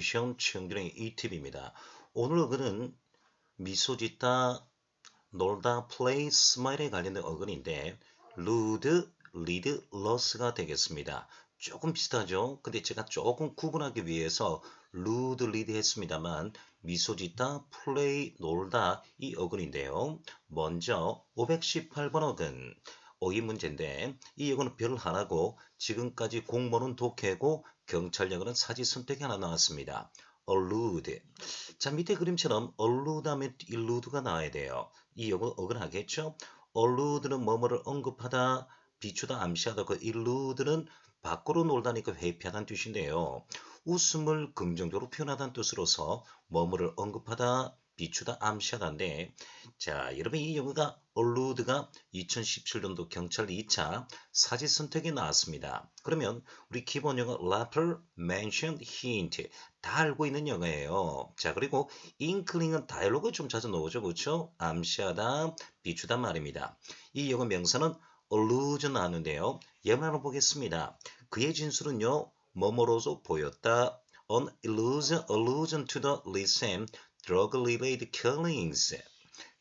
에듀케이션 청년의 이팁입니다. 오늘 어근은 미소 짓다, 놀다, 플레이, 스마일에 관련된 어근인데 루드, 리드, 러스가 되겠습니다. 조금 비슷하죠? 근데 제가 조금 구분하기 위해서 루드, 리드 했습니다만 미소 짓다, 플레이, 놀다 이 어근인데요. 먼저 518번 어근. 어휘 문제인데 이 어근은 별 하나고 지금까지 공무원은 독해고 경찰력은 사지 선택이 하나 나왔습니다. allude. 자 밑에 그림처럼 allude 하면 illude가 나와야 돼요. 이 어근 어근하겠죠? allude는 뭐뭐를 언급하다, 비추다, 암시하다. 그 illude는 밖으로 놀다니까 회피하다는 뜻인데요. 웃음을 긍정적으로 표현하다는 뜻으로서 뭐뭐를 언급하다, 비추다, 암시하다인데 자 여러분 이 영어가 allude가 2017년도 경찰 2차 사지 선택에 나왔습니다. 그러면 우리 기본 영어 letter, mention, hint 다 알고 있는 영어예요. 자 그리고 inkling은 다이얼로그 좀 자주 나오죠. 그렇죠? 암시하다, 비추다 말입니다. 이 영어 명사는 allude 나왔는데요. 예문으로 보겠습니다. 그의 진술은요. 뭐뭐로서 보였다. An illusion, allusion to the recent drug-related killings.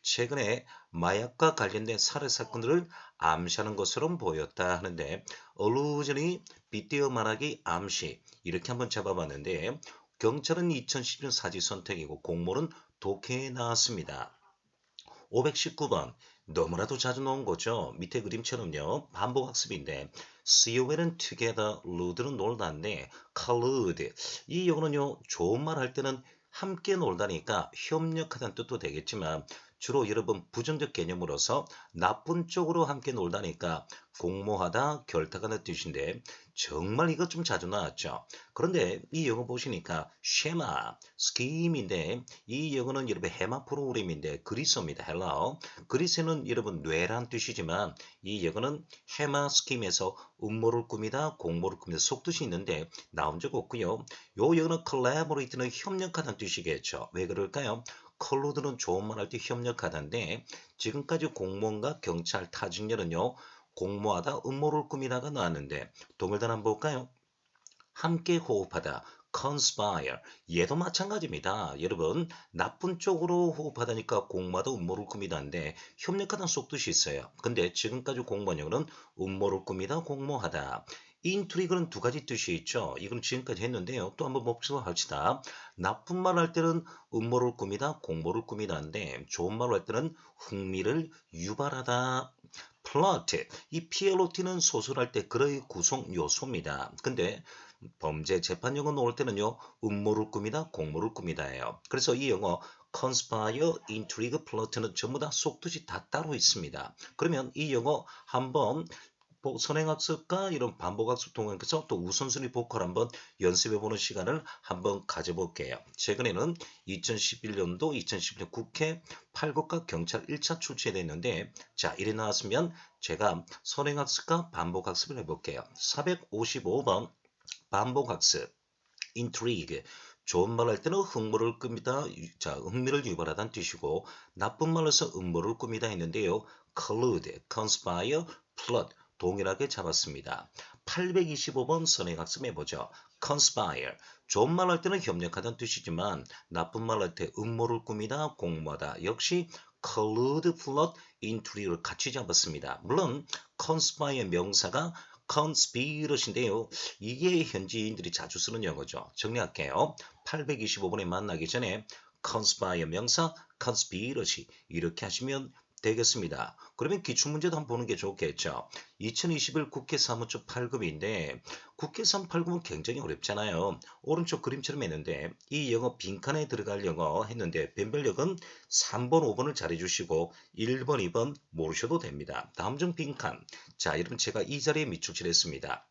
최근에 마약과 관련된 살해 사건들을 암시하는 것으로 보였다 하는데 allusion이 빗대어 말하기 암시 이렇게 한번 잡아봤는데 경찰은 2010년 사지 선택이고 공모는 독해에 나왔습니다. 519번 너무나도 자주 나온 거죠. 밑에 그림처럼요. 반복 학습인데 COL은 together, lude는 놀다인데 collude 이 용어는요. 좋은 말 할 때는 함께 놀다니까 협력하다는 뜻도 되겠지만 주로 여러분 부정적 개념으로서 나쁜 쪽으로 함께 놀다니까 공모하다, 결탁하는 뜻인데 정말 이것 좀 자주 나왔죠. 그런데 이 영어 보시니까 쉐마, 스키임인데 이 영어는 여러분 해마 프로그램인데 그리스어입니다. 헬라어. 그리스어는 여러분 뇌란 뜻이지만 이 영어는 해마 스킴에서 음모를 꾸미다, 공모를 꾸미다 속뜻이 있는데 나온 적 없고요. 요 영어는 collaborate는 협력하다는 뜻이겠죠. 왜 그럴까요? 컬로드는 좋은 말할때 협력하다인데 지금까지 공무원과 경찰 타직렬은요 공모하다 음모를 꾸미다가 나왔는데 동일단 한번 볼까요? 함께 호흡하다 conspire 얘도 마찬가지입니다. 여러분 나쁜 쪽으로 호흡하다니까 공모하다 음모를 꾸미다인데 협력하다는 속뜻이 있어요. 근데 지금까지 공무원형은 음모를 꾸미다 공모하다 인트리그는 두 가지 뜻이 있죠. 이건 지금까지 했는데요. 또 한번 복습합시다. 나쁜 말 할 때는 음모를 꾸미다, 공모를 꾸미다인데 좋은 말할 때는 흥미를 유발하다. 플러트. 이 PLOT는 소설할 때 그의 구성 요소입니다. 근데 범죄 재판 용어 나올 때는요. 음모를 꾸미다, 공모를 꾸미다예요. 그래서 이 영어 conspire, intrigue, plot는 전부 다 속뜻이 다 따로 있습니다. 그러면 이 영어 한번 선행학습과 이런 반복학습 통해서 또 우선순위 보컬 한번 연습해보는 시간을 한번 가져볼게요. 최근에는 2011년도 2011년 국회 8국과 경찰 1차 출제됐는데 자 이래 나왔으면 제가 선행학습과 반복학습을 해볼게요. 455번 반복학습 intrigue 좋은 말 할 때는 흥모를 끕니다. 자, 흥미를 유발하다는 뜻이고 나쁜 말로서 음모를 꾸미다 했는데요. collude, conspire, plot 동일하게 잡았습니다. 825번 선행학습해 보죠. conspire. 좋은 말 할 때는 협력하다는 뜻이지만 나쁜 말 할 때 음모를 꾸미다, 공모하다. 역시 collude, plot, intrigue를 같이 잡았습니다. 물론 conspire 명사가 conspiracy인데요. 이게 현지인들이 자주 쓰는 용어죠. 정리할게요. 825번에 만나기 전에 conspire 명사, conspiracy 이렇게 하시면 되겠습니다. 그러면 기출문제도 한번 보는 게 좋겠죠. 2021 국회 사무처 8급인데 국회 3 8급은 굉장히 어렵잖아요. 오른쪽 그림처럼 했는데 이 영어 빈칸에 들어갈 영어 했는데 변별력은 3번, 5번을 잘해주시고 1번, 2번 모르셔도 됩니다. 다음 중 빈칸. 자, 여러분 제가 이 자리에 미축질했습니다.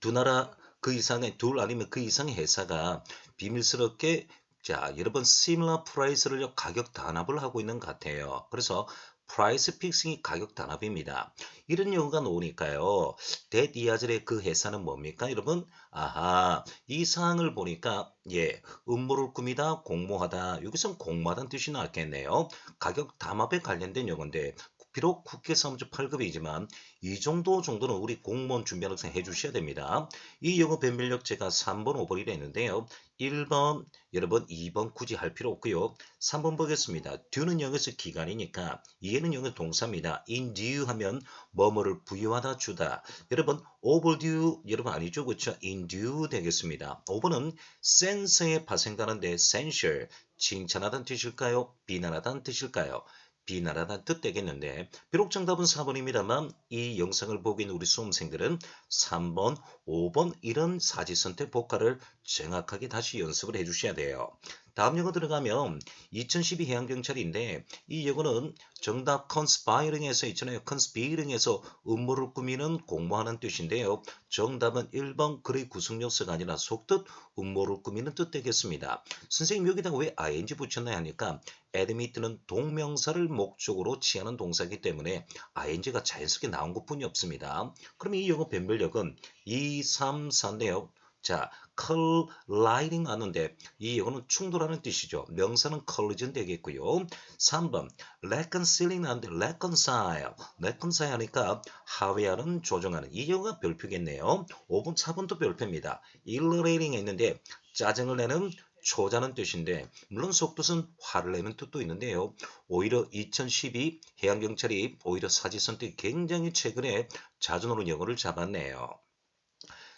두 나라 그 이상의 둘 아니면 그 이상의 회사가 비밀스럽게 자, 여러분 similar price를 가격 단합을 하고 있는 것 같아요. 그래서 price fixing이 가격 단합입니다. 이런 용어가 나오니까요. that 이하절의 그 회사는 뭡니까? 여러분, 아하, 이 사항을 보니까 예, 음모를 꾸미다, 공모하다. 여기선 공모하다는 뜻이 나왔겠네요. 가격 담합에 관련된 용어인데 비록 국회 사무처 8급이지만 이 정도 정도는 우리 공무원 준비하는 학생 해주셔야 됩니다. 이 영어 변별력 제가 3번, 5번 이라 했는데요. 1번, 여러분 2번 굳이 할 필요 없고요. 3번 보겠습니다. due는 영어에서 기간이니까 이해는 영어 동사입니다. indue 하면 뭐뭐를 부여하다 주다. 여러분 overdue 여러분 아니죠 그렇죠? indue 되겠습니다. 5번은 sense에 발생하는데 sensual 칭찬하다는 뜻일까요? 비난하다는 뜻일까요? 비난하다는 뜻 되겠는데 비록 정답은 4번입니다만 이 영상을 보고 있는 우리 수험생들은 3번, 5번 이런 사지선택 복화를 정확하게 다시 연습을 해주셔야 돼요. 다음 영어 들어가면 2012 해양경찰인데 이 영어는 정답 conspiring에서 있잖아요. conspiring에서 음모를 꾸미는 공모하는 뜻인데요. 정답은 1번 글의 구성요소가 아니라 속뜻 음모를 꾸미는 뜻 되겠습니다. 선생님 여기다가 왜 ing 붙였나요 하니까 admit는 동명사를 목적으로 취하는 동사이기 때문에 ing가 자연스럽게 나온 것뿐이 없습니다. 그럼 이 영어 변별력은 2, 3, 4인데요. 자, colliding 하는데 이 영어는 충돌하는 뜻이죠. 명사는 collision 되겠고요. 3번 reconciling 하는데 reconcile, reconcile 하니까 하회하는, 조정하는 이 영어가 별표겠네요. 5번, 4번도 별표입니다. illustrating 했는데 짜증을 내는 초자는 뜻인데 물론 속뜻은 화를 내는 뜻도 있는데요. 오히려 2012 해양경찰이 오히려 사지선택 굉장히 최근에 자주 나오는 영어를 잡았네요.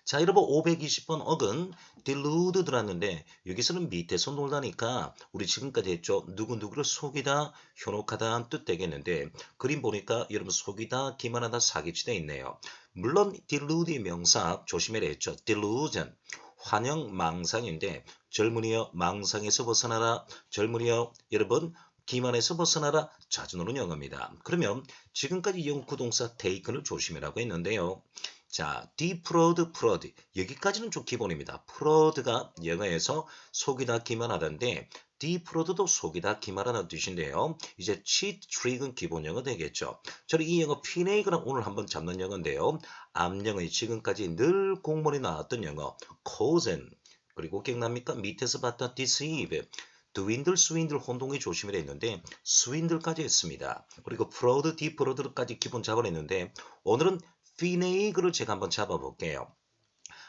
자, 여러분 520번 어근 delude 들었는데 여기서는 밑에서 놀다니까 우리 지금까지 했죠. 누구누구를 속이다, 현혹하다 뜻 되겠는데 그림 보니까 여러분 속이다, 기만하다, 사기치다 있네요. 물론 delude의 명사 조심해야 했죠. delusion 환영 망상인데 젊은이여 망상에서 벗어나라 젊은이여 여러분 기만에서 벗어나라 자주 노는 영어입니다. 그러면 지금까지 영구 동사 taken을 조심해라고 했는데요. 자, defraud, fraud 여기까지는 좀 기본입니다. fraud가 영어에서 속이다 기만하던데 defraud도 속이다 기만하는 뜻인데요. 이제 cheat, trick은 기본 영어 되겠죠. 저는 이 영어 피네이그랑 오늘 한번 잡는 영어인데요. 암영의 지금까지 늘 공문이 나왔던 영어 cause는 그리고 기억납니까? 밑에서 봤던 deceive 드윈들, 스윈들 혼동이 조심을 했는데 스윈들까지 했습니다. 그리고 프로드, 디프로드까지 기본 잡아냈는데 오늘은 피네이그를 제가 한번 잡아볼게요.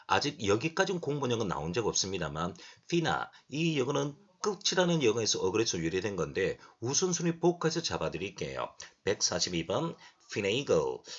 아직 여기까지는 공문형은 나온 적 없습니다만 피나 이 영어는 끝이라는 영어에서 어그레서 유래된 건데 우선순위 복화해서 잡아드릴게요. 142번 피네이글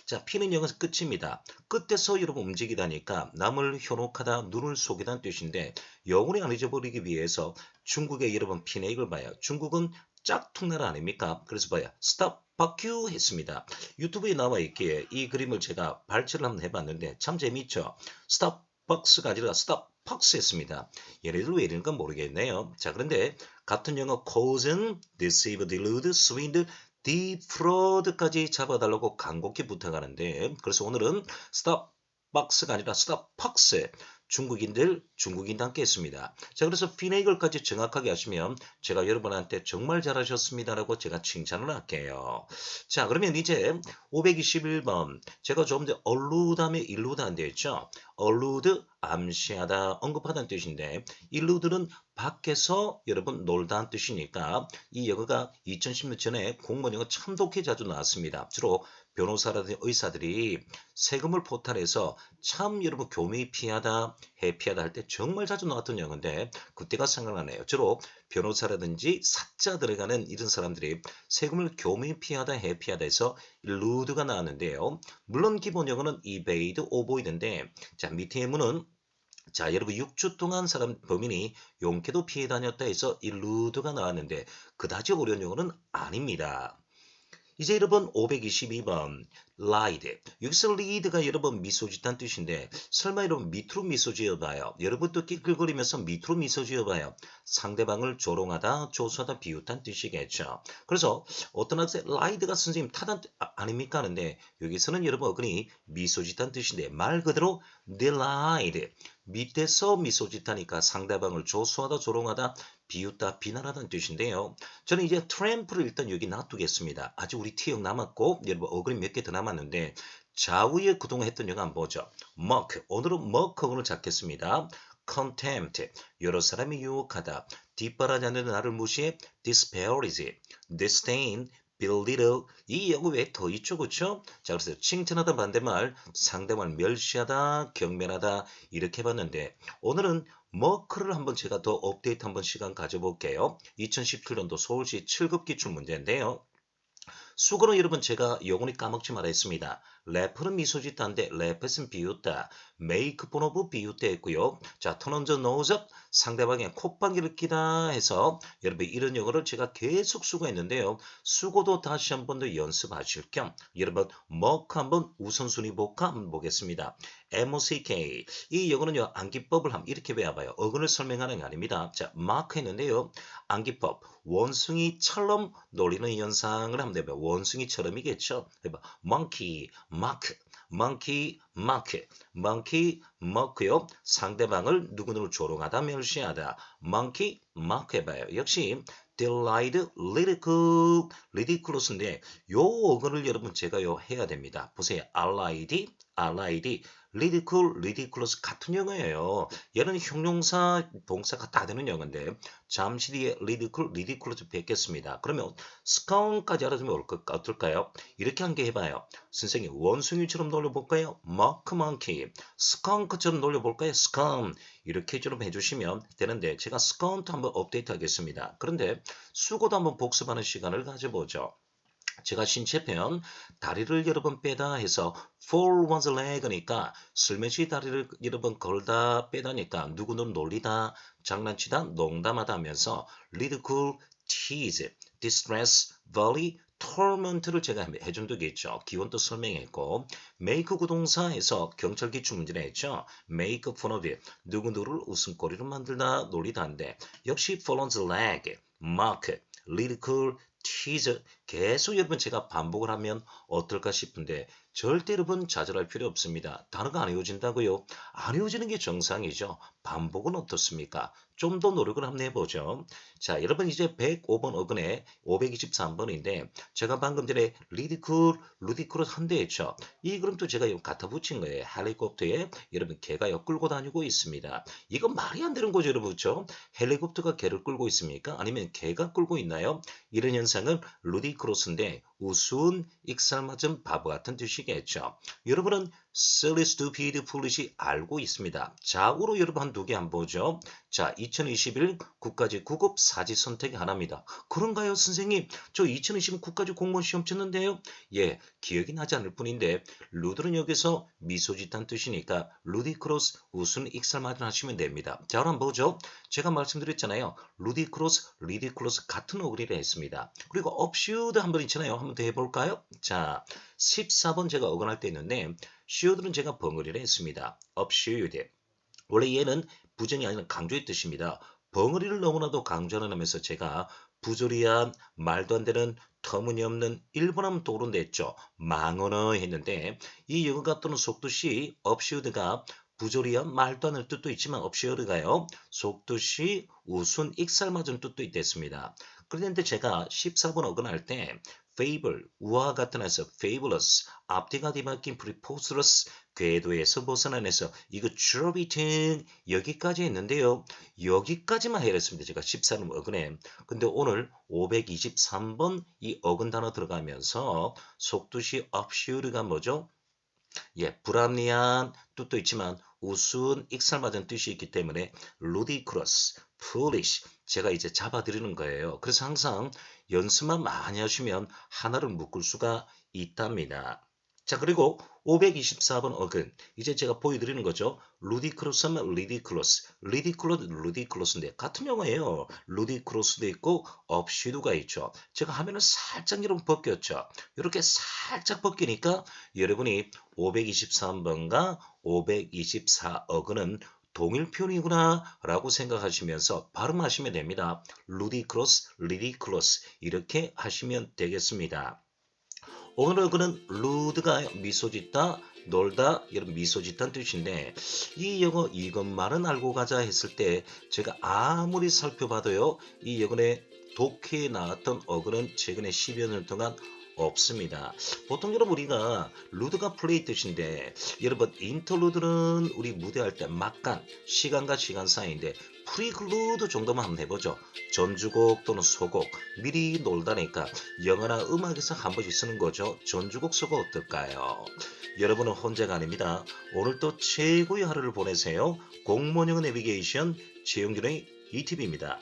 자 피는 영어에서 끝입니다. 끝에서 여러분 움직이다니까 남을 현혹하다 눈을 속이다는 뜻인데 영혼이 안 잊어버리기 위해서 중국의 여러분 피네이글 봐요. 중국은 짝퉁 나라 아닙니까? 그래서 봐요. 스탑 바큐 했습니다. 유튜브에 나와 있기에 이 그림을 제가 발췌를 한번 해봤는데 참 재밌죠. 스탑박스가 아니라 스탑박스 했습니다. 얘네들 왜 이러는 건 모르겠네요. 자 그런데 같은 영어 cause는 deceive, delude, swindle, defraud까지 잡아달라고 간곡히 부탁하는데 그래서 오늘은 스탑박스가 아니라 스탑박스 중국인들 중국인도 함께 했습니다. 자 그래서 피네이글까지 정확하게 하시면 제가 여러분한테 정말 잘하셨습니다라고 제가 칭찬을 할게요. 자 그러면 이제 521번 제가 조금 전 얼루 다음에 일루드 안 되었죠. 얼루드 암시하다 언급하다는 뜻인데 일루드는 밖에서 여러분 놀다는 뜻이니까 이 영어가 2010년 전에 공무원 영어 참독해 자주 나왔습니다. 주로 변호사라든지 의사들이 세금을 포탈해서 참 여러분 교미 피하다, 해피하다 할 때 정말 자주 나왔던 영어인데 그때가 생각나네요. 주로 변호사라든지 사자 들어가는 이런 사람들이 세금을 교미 피하다, 해피하다 해서 루드가 나왔는데요. 물론 기본 영어는 evade, avoid인데 자 밑에 예문은 자, 여러분 6주 동안 사람 범인이 용케도 피해 다녔다 해서 이 루드가 나왔는데 그다지 어려운 용어는 아닙니다. 이제 여러분 522번 lied 여기서 lead가 여러분 미소 짓다는 뜻인데 설마 여러분 밑으로 미소 지어봐요. 여러분도 끼끌거리면서 밑으로 미소 지어봐요. 상대방을 조롱하다 조소하다 비웃한 뜻이겠죠. 그래서 어떤 학생 lied가 선생님 타단 아, 아닙니까? 하는데 여기서는 여러분 어근이 미소 짓다는 뜻인데 말 그대로 delight 밑에서 미소 짓다니까 상대방을 조소하다 조롱하다 비웃다 비난하다는 뜻인데요. 저는 이제 트램프를 일단 여기 놔두겠습니다. 아직 우리 T형 남았고 여러분 어그림 몇개 더 남았 는데 좌우에 그동안 했던 한번 보죠. mock 오늘은 mock을 잡겠습니다. contempt. 여러 사람이 유혹하다. 뒷바라지 않는 나를 무시해 disparage. disdain. belittle 이 영어 왜더 있죠 그쵸? 자 그래서 칭찬하다 반대말 상대말 멸시하다 경멸하다 이렇게 봤는데 오늘은 머크를 한번 제가 더 업데이트 한번 시간 가져볼게요. 2017년도 서울시 7급 기출 문제인데요 수고는 여러분 제가 영원히 까먹지 말아 했습니다. 래퍼는 미소 짓다인데 래퍼는 비웃다. 메이크 본어브 비웃다 했고요. 자, 턴언저 노즈업 상대방의 콧방귀를 끼다 해서 여러분 이런 영어를 제가 계속 수고했는데요. 수고도 다시 한 번 더 연습하실 겸 여러분 머크 한번 우선순위 한번 보겠습니다. MOCK 이 영어는요 암기법을 한번 이렇게 배워봐요. 어근을 설명하는 게 아닙니다. 자, 마크 했는데요. 암기법 원숭이처럼 놀리는 현상을 한번 해봐요. 원숭이처럼이겠죠. 해봐. monkey, mark, monkey, mark, monkey, mark요. 상대방을 누구누구 조롱하다, 멸시하다. monkey, mark 해봐요. 역시 delight, ridicule, ridiculous인데 요 어근을 여러분 제가 요 해야 됩니다. 보세요. allied, allied, ridicule, ridiculous 같은 영어예요. 얘는 형용사, 동사가 다 되는 영어인데 잠시 뒤에 ridicule, ridiculous 뵙겠습니다. 그러면 scorn까지 알아두면 어떨까요? 이렇게 한 개 해봐요. 선생님 원숭이처럼 놀려볼까요? monkey. skunk처럼 놀려볼까요? skunk. 이렇게 좀 해주시면 되는데 제가 skunk 한번 업데이트 하겠습니다. 그런데 수고도 한번 복습하는 시간을 가져보죠. 제가 신체편 다리를 여러 번 빼다 해서 fall one's leg니까 슬며시 다리를 여러 번 걸다 빼다니까 누구는 놀리다 장난치다 농담하다 하면서 ridicule, tease, distress, bully, torment를 제가 해준 적이 있죠. 기원도 설명했고 make 구동사에서 경찰 기출 문제를 했죠. make fun of it. 누구누구를 웃음거리로 만들다 놀리다인데 역시 fall one's leg, mock, ridicule, tease 계속 여러분 제가 반복을 하면 어떨까 싶은데 절대 여러분 좌절할 필요 없습니다. 단어가 안 외워진다고요? 안 외워지는 게 정상이죠. 반복은 어떻습니까? 좀 더 노력을 한번 해보죠. 자, 여러분 이제 105번 어근에 523번인데 제가 방금 전에 리디쿨, 루디쿨을 한대 했죠. 이 그림도 제가 갖다 붙인 거예요. 헬리콥터에 여러분 개가 역 끌고 다니고 있습니다. 이거 말이 안 되는 거죠, 여러분. 그렇죠? 헬리콥터가 개를 끌고 있습니까? 아니면 개가 끌고 있나요? 이런 현상은 루디 크로스인데 우스운 익살맞은 바보 같은 뜻이겠죠. 여러분은 silly, stupid, foolish이 알고 있습니다. 자고로 여러분 한 두 개 한번 보죠. 자, 2021 국가직 9급 사지 선택이 하나입니다. 그런가요, 선생님? 저 2020 국가직 공무원 시험 쳤는데요. 예, 기억이 나지 않을 뿐인데 루드는 여기서 미소짓한 뜻이니까 루디크로스 우스운 익살맞은 하시면 됩니다. 자, 그럼 한번 보죠. 제가 말씀드렸잖아요. 루디크로스, 리디클로스 같은 어그리를 했습니다. 그리고 업슈드 한번 있잖아요. 한번 더 해볼까요? 자, 14번 제가 어근할 때 있는데 슈드는 제가 벙어리를 했습니다. 업슈드. 원래 얘는 부정이 아니라 강조의 뜻입니다. 벙어리를 너무나도 강조하는 하면서 제가 부조리한 말도 안 되는 터무니없는 일본어만 떠오른댔죠. 망언어 했는데 이 영어가 또는 속도시 업슈드가 부조리한 말도 안 되는 뜻도 있지만 업슈드가요. 속도시 우순 익살맞은 뜻도 있댔습니다. 그런데 제가 14번 어근할 때 fable, 우와 같은 해서 fabulous, 앞뒤가 뒤바뀐 preposterous, 궤도에서 벗어나면서 이거 exorbitant 여기까지 했는데요. 여기까지만 해냈습니다. 제가 14번 어근에. 근데 오늘 523번 이 어근 단어 들어가면서 속도시 업슈르가 뭐죠? 예, 불합리한 뜻도 있지만 우스운 익살맞은 뜻이 있기 때문에 ludicrous, foolish 제가 이제 잡아드리는 거예요. 그래서 항상 연습만 많이 하시면 하나를 묶을 수가 있답니다. 자 그리고 524번 어근 이제 제가 보여드리는 거죠. ludicrous 하면 ridiculous, ridiculous, ridiculous인데 같은 영어예요. ludicrous도 있고 업시도가 있죠. 제가 화면을 살짝 여러분 벗겼죠. 이렇게 살짝 벗기니까 여러분이 523번과 524 어근은 동일 표현이구나 라고 생각하시면서 발음하시면 됩니다. ludicrous, ridiculous 이렇게 하시면 되겠습니다. 오늘 어근은 루드가 미소 짓다, 놀다, 이런 미소 짓다는 뜻인데 이 영어 이것만은 알고 가자 했을 때 제가 아무리 살펴봐도요 이 영어의 독해에 나왔던 어근은 최근에 10여 년 동안 없습니다. 보통 여러분 우리가 루드가 플레이 뜻인데 여러분 인터루드는 우리 무대할 때 막간 시간과 시간 사이인데 프리클루드 정도만 한번 해보죠. 전주곡 또는 소곡 미리 놀다니까 영화나 음악에서 한 번씩 쓰는 거죠. 전주곡 소곡 어떨까요? 여러분은 혼자가 아닙니다. 오늘도 최고의 하루를 보내세요. 공무원형 내비게이션 최영준의 ETV입니다.